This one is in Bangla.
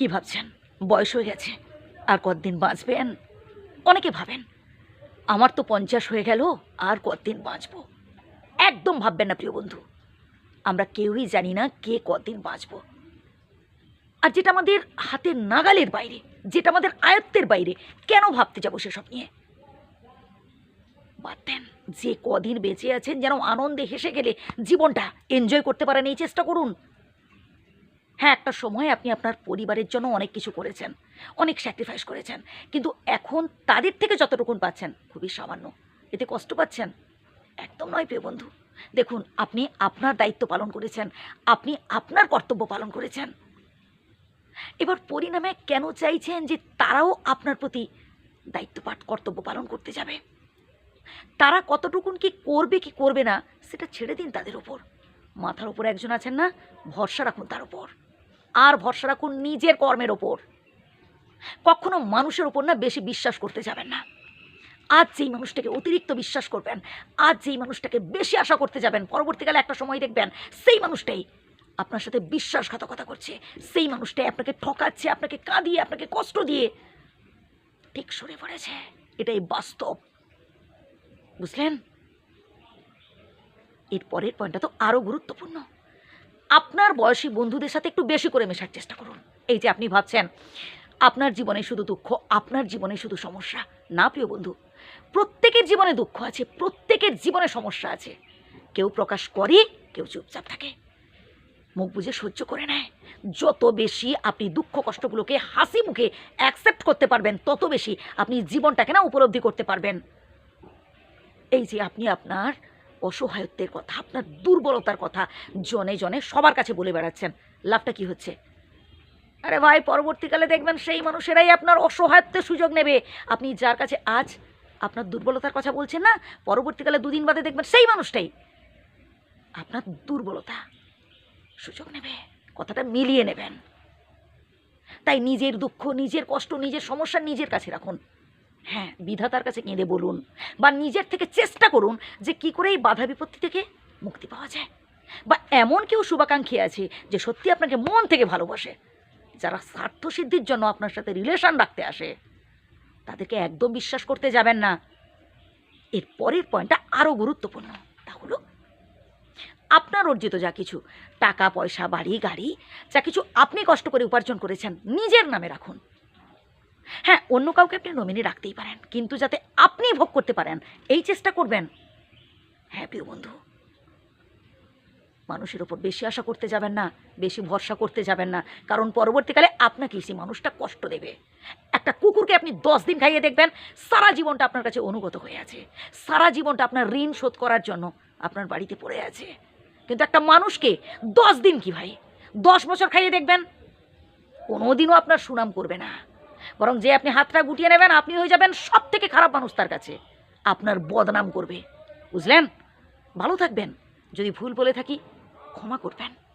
কি ভাবছেন? বয়স হয়ে গেছে। আর কতদিন বাঁচবেন? অনেকে ভাবেন, আমার তো পঞ্চাশ হয়ে গেল, আর কতদিন বাঁচবো? একদম ভাববেন না, প্রিয় বন্ধু। আমরা কেউই জানি না কে কতদিন বাঁচবো। আর যেটা আমাদের হাতের নাগালের বাইরে, যেটা আমাদের আয়ত্তের বাইরে, কেন ভাবতে যাব সেসব নিয়ে? বাদ দেন, যে কদিন বেঁচে আছেন যেন আনন্দে হেসে গেলে জীবনটা এনজয় করতে পারেন, এই চেষ্টা করুন। হ্যাঁ একটা সময় আপনি আপনার পরিবারের জন্য অনেক কিছু করেছেন, অনেক স্যাক্রিফাইস করেছেন, কিন্তু এখন তাদের থেকে যতটুকুন পাচ্ছেন, খুবই সামান্য। এতে কষ্ট পাচ্ছেন? একদম নয়, প্রিয় বন্ধু। দেখুন, আপনি আপনার দায়িত্ব পালন করেছেন, আপনি আপনার কর্তব্য পালন করেছেন। এবার পরিণামে কেন চাইছেন যে তারাও আপনার প্রতি দায়িত্ব পাঠ, কর্তব্য পালন করতে যাবে? তারা কতটুকুন কি করবে কি করবে না, সেটা ছেড়ে দিন তাদের ওপর মাথার ওপর একজন আছেন না, ভরসা রাখুন তার ওপর আর ভরসা রাখুন নিজের কর্মের ওপর। কখনো মানুষের ওপর না বেশি বিশ্বাস করতে যাবেন না। আজ যেই মানুষটাকে অতিরিক্ত বিশ্বাস করবেন, আজ যেই মানুষটাকে বেশি আশা করতে যাবেন, পরবর্তীকালে একটা সময় দেখবেন সেই মানুষটাই আপনার সাথে বিশ্বাসঘাতকতা করছে। সেই মানুষটাই আপনাকে ঠকাচ্ছে, আপনাকে কাঁদিয়ে, আপনাকে কষ্ট দিয়ে। ঠিক সরে পড়েছে। এটাই বাস্তব। বুঝলেন? এর পরের পয়েন্টটা তো আরও গুরুত্বপূর্ণ। আপনার বয়সী বন্ধুদের সাথে একটু বেশি করে মেশার চেষ্টা করুন। এই যে আপনি ভাবছেন, আপনার জীবনে শুধু দুঃখ, আপনার জীবনে শুধু সমস্যা। না, প্রিয় বন্ধু, প্রত্যেকের জীবনে দুঃখ আছে, প্রত্যেকের জীবনে সমস্যা আছে। কেউ প্রকাশ করে, কেউ চুপচাপ থাকে। মুখ বুঝে সহ্য করে নেয়। যত বেশি আপনি দুঃখ কষ্টগুলোকে হাসি মুখে অ্যাকসেপ্ট করতে পারবেন, তত বেশি আপনি জীবনটাকে না উপলব্ধি করতে পারবেন। এই যে আপনি আপনার অসহায়ত্বের কথা, আপনার দুর্বলতার কথা জনে জনে সবার কাছে বলে বেড়াচ্ছেন। লাভটা কি হচ্ছে? আরে ভাই, পরবর্তীকালে দেখবেন সেই মানুষেরাই আপনার অসহায়ত্বের সুযোগ নেবে। আপনি যার কাছে আজ আপনার দুর্বলতার কথা বলছেন না, পরবর্তীকালে দুদিন বাদে দেখবেন সেই মানুষটাই আপনার দুর্বলতা সুযোগ নেবে, কথাটা মিলিয়ে নেবেন। তাই নিজের দুঃখ, নিজের কষ্ট, নিজের সমস্যা নিজের কাছে রাখুন। হ্যাঁ বিধাতার কাছে কেঁদে বলুন বা নিজের থেকে চেষ্টা করুন যে কি করে এই বাধা বিপত্তি থেকে মুক্তি পাওয়া যায়। বা এমন কেউ শুভাকাঙ্ক্ষী আছে যে সত্যি আপনাকে মন থেকে ভালোবাসে। যারা স্বার্থ সিদ্ধির জন্য আপনার সাথে রিলেশন রাখতে আসে, তাদেরকে একদম বিশ্বাস করতে যাবেন না। এর পরের পয়েন্টটা আরও গুরুত্বপূর্ণ, তা হলো আপনার অর্জিত যা কিছু, টাকা, পয়সা, বাড়ি, গাড়ি, যা কিছু আপনি কষ্ট করে উপার্জন করেছেন, নিজের নামে রাখুন। হ্যাঁ অন্য কাউকে আপনি নমিনি রাখতেই পারেন, কিন্তু যাতে আপনি ভোগ করতে পারেন, এই চেষ্টা করবেন। হ্যাঁ প্রিয় বন্ধু। মানুষের ওপর বেশি আশা করতে যাবেন না, বেশি ভরসা করতে যাবেন না, কারণ পরবর্তীকালে আপনাকে সেই মানুষটা কষ্ট দেবে। একটা কুকুরকে আপনি দশ দিন খাইয়ে দেখবেন, সারা জীবনটা আপনার কাছে অনুগত হয়ে আছে। সারা জীবনটা আপনার ঋণ শোধ করার জন্য আপনার বাড়িতে পড়ে আছে। কিন্তু একটা মানুষকে দশ দিন কি ভাই? দশ বছর খাইয়ে দেখবেন, কোনোদিনও আপনার সুনাম করবে না। বরং যে আপনি হাতটা গুটিয়ে নেবেন, আপনি হয়ে যাবেন সব থেকে খারাপ মানুষ তার কাছে। আপনার বদনাম করবে। বুঝলেন? ভালো থাকবেন। যদি ভুল বলে থাকি, ক্ষমা করবেন।